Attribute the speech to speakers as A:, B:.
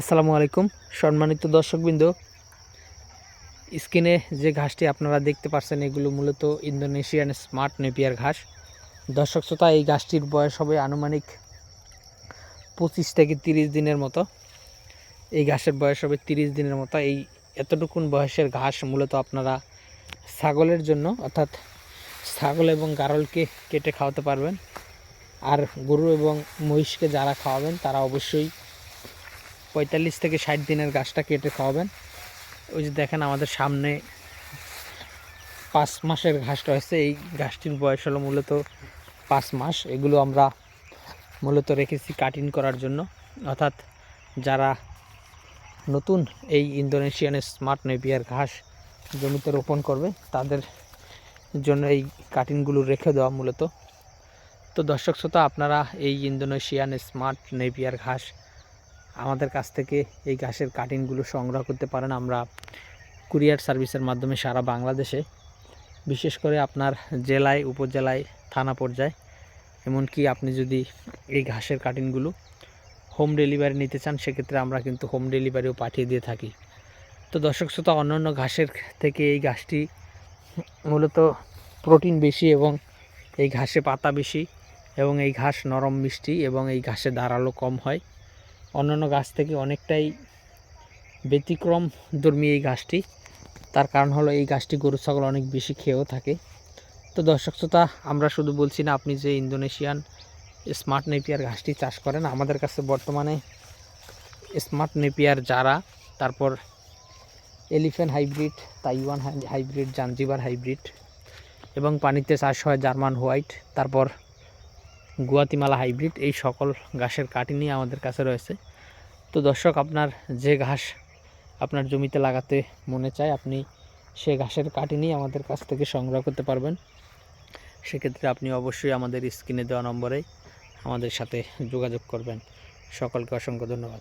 A: আসসালামু আলাইকুম। সম্মানিত দর্শকবৃন্দ, স্ক্রিনে যে ঘাসটি আপনারা দেখতে পাচ্ছেন, এগুলো মূলত ইন্দোনেশিয়ান স্মার্ট নেপিয়ার ঘাস। দর্শক শ্রোতা, এই ঘাসটির বয়স হবে আনুমানিক পঁচিশ থেকে তিরিশ দিনের মতো। এই ঘাসের বয়স হবে তিরিশ দিনের মতো। এই এতটুকুন বয়সের ঘাস মূলত আপনারা ছাগলের জন্য, অর্থাৎ ছাগল এবং গারলকে কেটে খাওয়াতে পারবেন। আর গরু এবং মহিষকে যারা খাওয়াবেন, তারা অবশ্যই পঁয়তাল্লিশ থেকে ষাট দিনের গাছটা কেটে খাওয়াবেন। ওই যে দেখেন আমাদের সামনে পাঁচ মাসের ঘাসটা হয়েছে। এই ঘাসটির বয়স হলো মূলত পাঁচ মাস। এগুলো আমরা মূলত রেখেছি কাটিং করার জন্য। অর্থাৎ যারা নতুন এই ইন্দোনেশিয়ান স্মার্ট নেপিয়ার ঘাস জমিতে রোপণ করবে, তাদের জন্য এই কাটিংগুলো রেখে দেওয়া মূলত। তো দর্শক শ্রোতা, আপনারা এই ইন্দোনেশিয়ান স্মার্ট নেপিয়ার ঘাস আমাদের কাছ থেকে এই ঘাসের কাটিংগুলো সংগ্রহ করতে পারেন আমরা কুরিয়ার সার্ভিসের মাধ্যমে সারা বাংলাদেশে। বিশেষ করে আপনার জেলায়, উপজেলায়, থানা পর্যায়ে। এমনকি আপনি যদি এই ঘাসের কাটিংগুলো হোম ডেলিভারি নিতে চান, সেক্ষেত্রে আমরা কিন্তু হোম ডেলিভারিও পাঠিয়ে দিয়ে থাকি। তো দর্শক শ্রোতা, অন্যান্য ঘাসের থেকে এই ঘাসটি মূলত প্রোটিন বেশি এবং এই ঘাসে পাতা বেশি এবং এই ঘাস নরম মিষ্টি এবং এই ঘাসে ধারালো কম হয়। অন্যান্য গাছ থেকে অনেকটাই ব্যতিক্রম ধর্মী এই গাছটি। তার কারণ হলো এই গাছটি গরু, ছাগল অনেক বেশি খেয়েও থাকে। তো দর্শক শ্রোতা, আমরা শুধু বলছি না, আপনি যে ইন্দোনেশিয়ান স্মার্ট নেপিয়ার ঘাসটি চাষ করেন, আমাদের কাছে বর্তমানে স্মার্ট নেপিয়ার যারা তারপর elephant hybrid, Taiwan hybrid, Zanzibar hybrid এবং পানিতে চাষ হয় জার্মান হোয়াইট, তারপর গুয়াতিমালা হাইব্রিড, এই সকল ঘাসের কাটিনি আমাদের কাছে রয়েছে। তো দর্শক, আপনার যে ঘাস আপনার জমিতে লাগাতে মনে চায়, আপনি সে ঘাসের কাটিনি আমাদের কাছ থেকে সংগ্রহ করতে পারবেন। সেক্ষেত্রে আপনি অবশ্যই আমাদের স্ক্রিনে দেওয়া নম্বরে আমাদের সাথে যোগাযোগ করবেন। সকলকে অসংখ্য ধন্যবাদ।